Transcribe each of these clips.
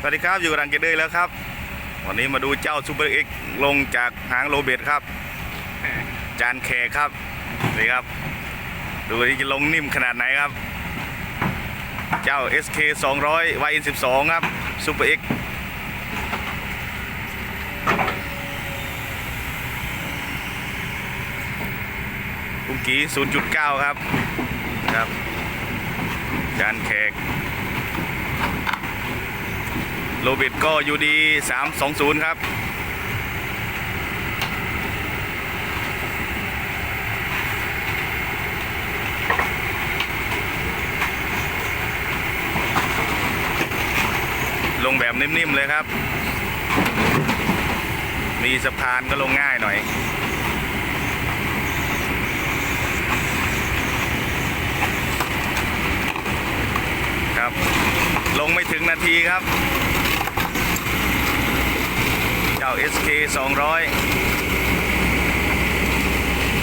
สวัสดีครับอยู่รังเกเดอร์แล้วครับ วันนี้มาดูเจ้าซูเปอร์เอ็กลงจากหางโรเบตครับ จานแขกครับนี่ครับ ดูที่จะลงนิ่มขนาดไหนครับ เจ้า SK 200 y 12 ครับซูเปอร์เอ็กกุมกี0.9 ครับครับ จานแขก โรเบิตก็ยูดี320ครับ ลงแบบนิ่ม ๆ เลยครับ มีสะพานก็ลงง่ายหน่อยครับ ลงไม่ถึงนาทีครับา SK 200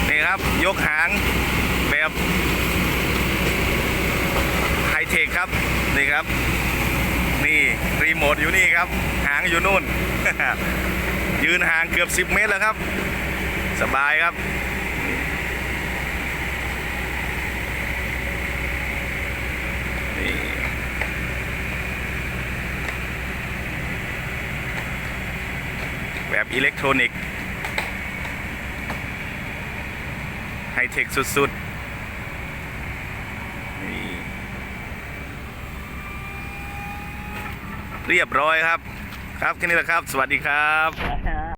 นี่ครับ ยกหางแบบไฮเทคครับ นี่ครับ นี่ รีโมทอยู่นี่ครับ หางอยู่นู่น ยืนห่างเกือบ 10 เมตรแล้วครับ สบายครับ นี่ แบบอิเล็กทรอนิกส์ไฮเทคสุดๆนี่เรียบร้อยครับ ครับแค่นี้แหละครับ สวัสดีครับ